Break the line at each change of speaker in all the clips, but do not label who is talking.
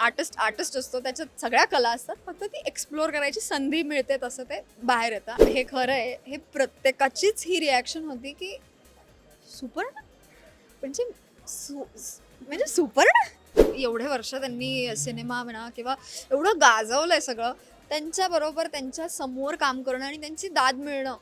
Artist artist असतो त्याच्यात सगळ्या कला असतात फक्त ती एक्सप्लोअर करायची संधी मिळते तसं ते बाहेर येतं. हे खरं आहे हे प्रत्येकाचीच ही रिॲक्शन होती की सुपर्ण? म्हणजे सु म्हणजे सुपर्ण? एवढे वर्ष त्यांनी सिनेमा म्हणा किंवा एवढं गाजवलं आहे सगळं त्यांच्याबरोबर त्यांच्यासमोर काम करणं आणि त्यांची दाद मिळणं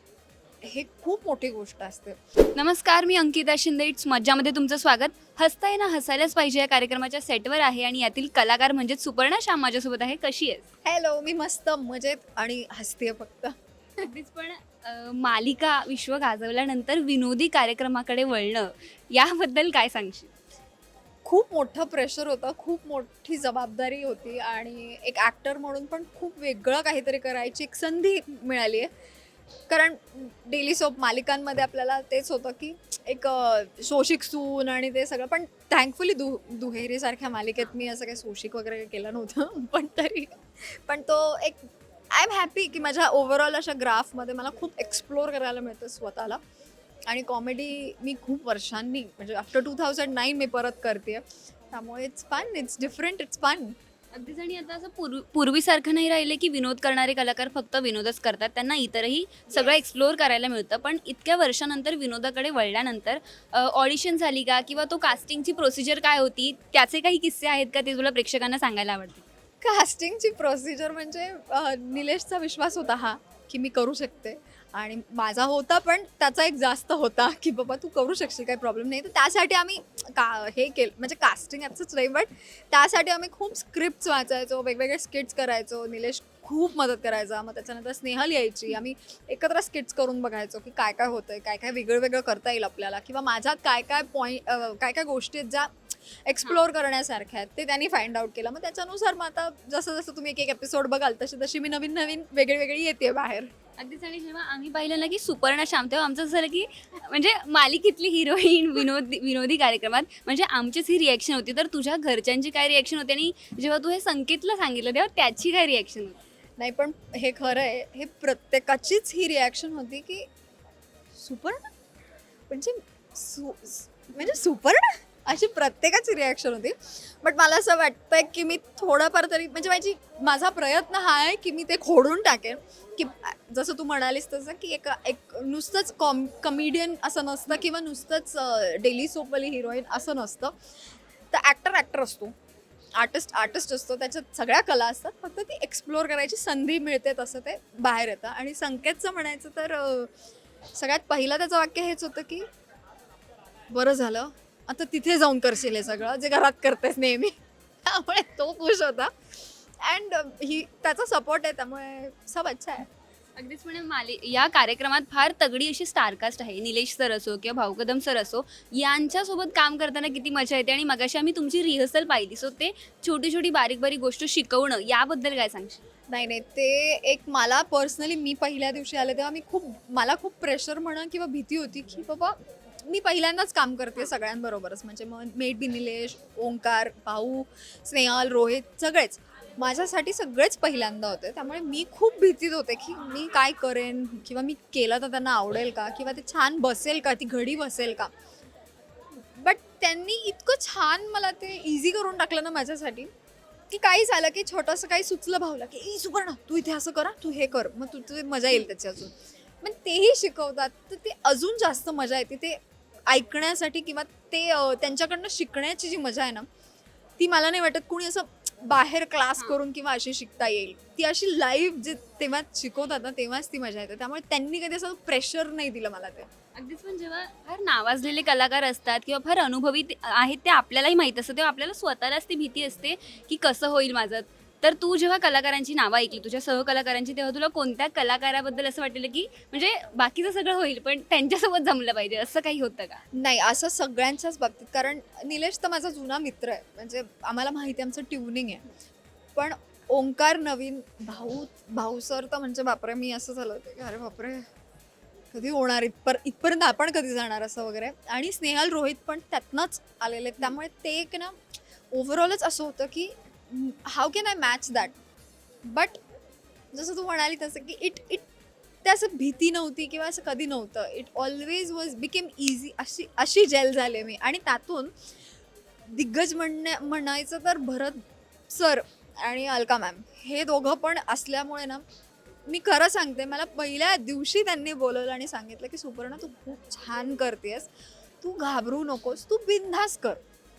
हे खूप मोठी गोष्ट असते.
नमस्कार मी अंकिता शिंदे. इट्स मज्जामध्ये तुमचं स्वागत. हसताय ना हसायलाच पाहिजे या कार्यक्रमाच्या सेटवर आहे आणि यातील कलाकार म्हणजेच सुपर्णा श्याम माझ्यासोबत आहे. कशी आहेस?
हॅलो मी मस्त मजेत आणि हसते फक्त.
अगदीच पण अं, मालिका विश्व गाजवल्यानंतर विनोदी कार्यक्रमाकडे वळणं याबद्दल काय सांगशील?
खूप मोठं प्रेशर होतं खूप मोठी जबाबदारी होती आणि एक ॲक्टर म्हणून पण खूप वेगळं काहीतरी करायची एक संधी मिळाली आहे कारण डेली सोप मालिकांमध्ये आपल्याला तेच होतं की एक शोषिक सून आणि ते सगळं. पण थँकफुली दु दुहेरीसारख्या मालिकेत मी असं काही शोषिक वगैरे केलं नव्हतं. पण तरी पण तो एक आय एम हॅपी की माझ्या ओव्हरऑल अशा ग्राफमध्ये मला खूप एक्सप्लोअर करायला मिळतं स्वतःला. आणि कॉमेडी मी खूप वर्षांनी म्हणजे आफ्टर टू थाउजंड नाईन मी परत करते त्यामुळे it's fun it's different it's fun
अगदीच आणि आता असं पूर्वी पूर्वीसारखं नाही राहिले की विनोद करणारे कलाकार फक्त विनोदच करतात. त्यांना इतरही सगळं एक्सप्लोअर करायला मिळतं. पण इतक्या वर्षानंतर विनोदाकडे वळल्यानंतर ऑडिशन झाली का किंवा तो कास्टिंगची प्रोसिजर काय होती? त्याचे काही किस्से आहेत का ते तुला प्रेक्षकांना सांगायला आवडतील?
कास्टिंगची प्रोसिजर म्हणजे निलेशचा विश्वास होता हा. की मी करू शकते. आणि माझा होता पण त्याचा एक जास्त होता की बाबा तू करू शकशील काही प्रॉब्लेम नाही. तर त्यासाठी आम्ही का हे केलं म्हणजे कास्टिंग ॲपचंच नाही बट त्यासाठी आम्ही खूप स्क्रिप्ट्स वाचायचो वेगवेगळे स्किट्स करायचो. निलेश खूप मदत करायचा. मग त्याच्यानंतर स्नेहल यायची. आम्ही एकत्र स्किट्स करून बघायचो की काय काय होतंय काय काय वेगळं वेगळं करता येईल आपल्याला. किंवा माझ्यात काय काय पॉईंट काय काय गोष्टी आहेत ज्या एक्सप्लोअर करण्यासारख्या आहेत. ते त्यांनी फाइंड आउट केलं. मग त्याच्यानुसार मग आता जसं जसं तुम्ही एक एक एपिसोड बघाल तशी तशी मी नवीन नवीन वेगळी वेगळी येते बाहेर.
अगदीच. आणि जेव्हा आम्ही पाहिलं ना की सुपर्णा श्याम तेव्हा आमचं झालं की म्हणजे मालिकेतली हिरोईन विनोदी विनोदी कार्यक्रमात म्हणजे आमचीच ही रिॲक्शन होती. तर तुझ्या घरच्यांची काय रिॲक्शन होती? आणि जेव्हा तू हे संकेतला सांगितलं तेव्हा त्याची काय रिॲक्शन होती?
नाही पण हे खरं आहे हे प्रत्येकाचीच ही रिॲक्शन होती की सुपर्ण? म्हणजे सु म्हणजे सुपर्ण? अशी प्रत्येकाची रिॲक्शन होती. बट मला असं वाटतंय की मी थोडंफार तरी म्हणजे माझी माझा प्रयत्न हा आहे की मी ते खोडून टाकेन. की जसं तू म्हणालीस तसं की एक एक नुसतंच कॉम कॉमेडियन असं नसतं किंवा नुसतंच डेली सोपली हिरोईन असं नसतं. तर ॲक्टर ॲक्टर असतो. आर्टिस्ट आर्टिस्ट असतो. त्याच्यात सगळ्या कला असतात. फक्त ती एक्सप्लोअर करायची संधी मिळते तसं ते बाहेर येतं. आणि संकेतचं म्हणायचं तर सगळ्यात पहिलं त्याचं वाक्य हेच होतं की बरं झालं. आता तिथे जाऊन करशील हे सगळं जे घरात करतेस नेहमी. त्यामुळे तो खुश होता. अँड ही त्याचा सपोर्ट आहे त्यामुळे सब अच्छा आहे.
अगदीच म्हणजे माले या कार्यक्रमात फार तगडी अशी स्टारकास्ट आहे. निलेश सर असो किंवा भाऊ कदम सर असो यांच्यासोबत काम करताना किती मजा येते आणि मगाशी आम्ही तुमची रिहर्सल पाहिली. सो ते छोटी छोटी बारीक बारीक गोष्ट शिकवणं याबद्दल काय सांगशील?
नाही नाही ते एक मला पर्सनली मी पहिल्या दिवशी आले तेव्हा मी खूप मला खूप प्रेशर म्हणा किंवा भीती होती की बाबा मी पहिल्यांदाच काम करते सगळ्यांबरोबरच. म्हणजे मग मेट बी निलेश ओंकार भाऊ स्नेहल रोहित सगळेच. माझ्यासाठी सगळेच पहिल्यांदा होते. त्यामुळे मी खूप भीतीत होते की मी काय करेन? किंवा मी केलं तर त्यांना आवडेल का? किंवा ते छान बसेल का? ती घडी बसेल का? बट त्यांनी इतकं छान मला ते इझी करून टाकलं ना माझ्यासाठी की काही झालं की छोटंसं काही सुचलं भावलं की ई सुपर्ण तू इथे असं करा तू हे कर. मग तुझं मजा येईल त्याची अजून मग तेही शिकवतात. तर ते अजून जास्त मजा येते. ते ऐकण्यासाठी किंवा ते त्यांच्याकडनं शिकण्याची जी मजा आहे ना ती मला नाही वाटत कोणी असं बाहेर क्लास. करून किंवा अशी शिकता येईल. ती अशी लाईव्ह जे तेव्हा शिकवतात ना तेव्हाच ती मजा येते. त्यामुळे त्यांनी कधी असं प्रेशर नाही दिलं मला ते.
अगदीच पण जेव्हा फार नावाजलेले कलाकार असतात किंवा फार अनुभवी आहेत ते आपल्यालाही माहीत असतं तेव्हा आपल्याला स्वतःलाच ती भीती असते की कसं होईल माझं. तर तू जेव्हा कलाकारांची नावं ऐकली तुझ्या सहकलाकारांची तेव्हा तुला कोणत्या कलाकाराबद्दल असं वाटलेलं की म्हणजे बाकीचं सगळं होईल पण त्यांच्यासोबत जमलं पाहिजे असं काही होतं का?
नाही असं सगळ्यांच्याच बाबतीत कारण निलेश तर माझा जुना मित्र आहे म्हणजे आम्हाला माहिती आमचं ट्युनिंग आहे. पण ओंकार नवीन भाऊ भाऊ सर तर म्हणजे बापरे मी असं झालं होतं की अरे बापरे कधी होणार? इथपर इथपर्यंत आपण कधी जाणार असं वगैरे? आणि स्नेहल रोहित पण त्यातनंच आलेले आहेत. त्यामुळे ते एक ना ओव्हरऑलच असं होतं की how can I match that but जसं तू म्हणाली तसं की इट इट ते असं भीती नव्हती किंवा असं कधी नव्हतं. It always was became easy अशी अशी जेल झाले मी. आणि त्यातून दिग्गज म्हणण्या म्हणायचं तर भरत सर आणि अलका मॅम हे दोघं पण असल्यामुळे ना मी खरं सांगते मला पहिल्या दिवशी त्यांनी बोलवलं आणि सांगितलं की सुपर्णा तू खूप छान करतेस. तू घाबरू नकोस. तू बिनधास कर.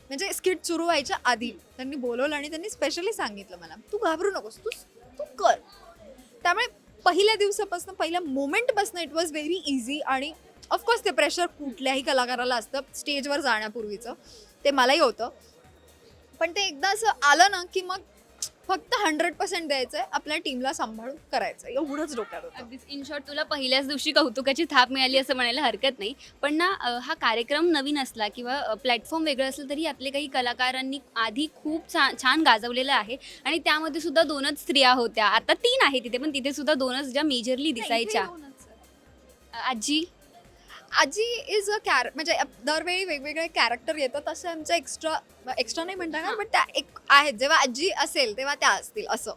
म्हणजे स्किट सुरू व्हायच्या आधी त्यांनी बोलवलं आणि त्यांनी स्पेशली सांगितलं मला तू घाबरू नकोस तू तू कर. त्यामुळे पहिल्या दिवसापासून पहिल्या मोमेंटपासून इट वॉज व्हेरी इझी आणि ऑफकोर्स ते प्रेशर कुठल्याही कलाकाराला असतं स्टेजवर जाण्यापूर्वीचं ते मलाही होतं. पण ते एकदा असं आलं ना की मग फक्त हंड्रेड पर्सेंट द्यायचं आहे आपल्या टीमला सांभाळून करायचं. एवढंच डोक्यात होतं.
अगदीच. इन शॉर्ट तुला पहिल्याच दिवशी कौतुकाची थाप मिळाली असं म्हणायला हरकत नाही. पण ना अ, हा कार्यक्रम नवीन असला किंवा प्लॅटफॉर्म वेगळं असलं तरी यातले काही कलाकारांनी आधी खूप छान छान गाजवलेलं आहे. आणि त्यामध्ये सुद्धा दोनच स्त्रिया होत्या. आता तीन आहे तिथे पण तिथे सुद्धा दोनच ज्या मेजरली दिसायच्या
नाही, इथे दोनच आहे.
आजी?
आजी इज अ कॅर म्हणजे दरवेळी वेगवेगळे कॅरेक्टर येतात तसे आमच्या एक्स्ट्रा एक्स्ट्रा नाही म्हणता येणार बट त्या एक आहेत. जेव्हा आजी असेल तेव्हा त्या असतील असं.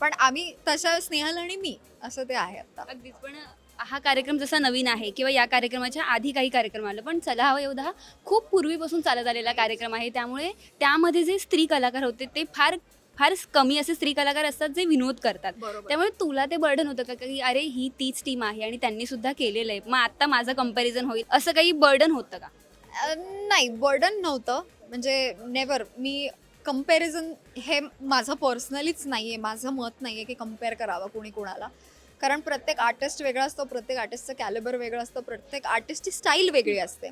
पण आम्ही तशा स्नेहल आणि मी असं ते आहे आता.
अगदीच. पण हा कार्यक्रम जसा नवीन आहे किंवा या कार्यक्रमाच्या आधी काही कार्यक्रम आलं पण चला हवा एवढा हा खूप पूर्वीपासून चालत आलेला कार्यक्रम आहे. त्यामुळे त्यामध्ये जे स्त्री कलाकार होते ते फार फार कमी असे स्त्री कलाकार असतात जे विनोद करतात. त्यामुळे तुला ते बर्डन होतं का की अरे ही तीच टीम आहे आणि त्यांनी सुद्धा केलेलं आहे. मग आता माझं कंपॅरिझन होईल. असं काही बर्डन होतं का?
नाही बर्डन नव्हतं. म्हणजे नेवर मी कंपॅरिझन हे माझं पर्सनलीच नाही आहे माझं मत नाही आहे की कंपेअर करावं कोणी कोणाला. कारण प्रत्येक आर्टिस्ट वेगळा असतो प्रत्येक आर्टिस्टचं कॅलिबर वेगळं असतं प्रत्येक आर्टिस्टची स्टाईल वेगळी असते.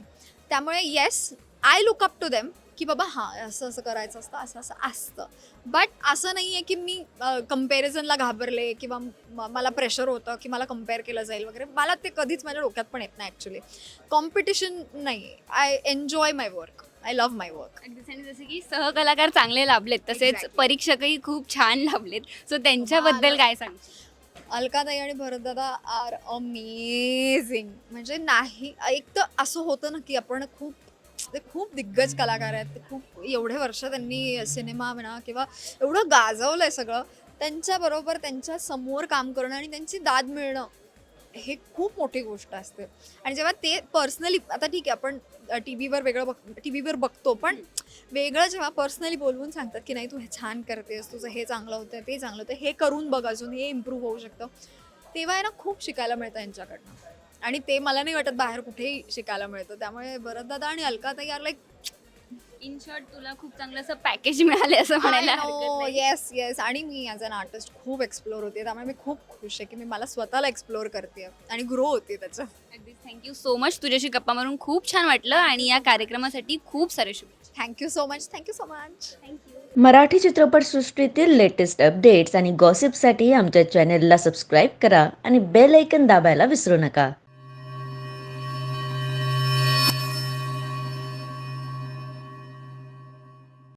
त्यामुळे yes I look up to them की बाबा हां असं असं करायचं असतं असं असं असतं. बट असं नाही आहे की मी कम्पॅरिझनला घाबरले किंवा मला प्रेशर होतं की मला कंपेअर केलं जाईल वगैरे. मला ते कधीच माझ्या डोक्यात पण येत नाही ॲक्च्युली कॉम्पिटिशन नाही. I enjoy my work I love my work
जसे की सहकलाकार चांगले लाभलेत तसेच. परीक्षकही खूप छान लाभलेत. सो त्यांच्याबद्दल काय सांग
अलकाताई आणि भरतदादा आर अमेझिंग म्हणजे नाही एक तर असं होतं ना की आपण खूप ते खूप दिग्गज कलाकार आहेत. ते खूप एवढे वर्ष त्यांनी सिनेमा म्हणा किंवा एवढं गाजवलं आहे सगळं त्यांच्याबरोबर त्यांच्यासमोर काम करणं आणि त्यांची दाद मिळणं हे खूप मोठी गोष्ट असते. आणि जेव्हा ते पर्सनली आता ठीक आहे आपण टी व्हीवर वेगळं बघ टी व्हीवर बघतो पण वेगळं जेव्हा पर्सनली बोलवून सांगतात की नाही तू हे छान करतेस तुझं हे चांगलं होतं ते चांगलं होतं हे करून बघ अजून हे इम्प्रूव्ह होऊ शकतं. तेव्हा आहे ना खूप शिकायला मिळतं यांच्याकडनं. आणि ते मला नाही वाटत बाहेर कुठेही शिकायला मिळतं. त्यामुळे भरतदादा आणि अलकाताई आर लाईक
इन शॉर्ट तुला खूप चांगलं असं पॅकेज मिळाले असं म्हणायला हरकत नाही.
येस येस आणि मी ॲज अन आर्टिस्ट खूप एक्सप्लोर होते. त्यामुळे मी खूप खुश आहे की मी मला स्वतःला एक्सप्लोर करते आणि ग्रो होते त्याचं.
अगदीच. थँक्यू सो मच तुझ्याशी गप्पा मारून खूप छान वाटलं आणि या कार्यक्रमासाठी खूप सारे शुभेच्छा.
Thank you so much thank you so much
thank you
Marathi चित्रपटसृष्टीतील लेटेस्ट अपडेट्स आणि गॉसिपसाठी आमच्या चॅनेलला सबस्क्राईब करा आणि बेल ऐकन दाबायला विसरू नका.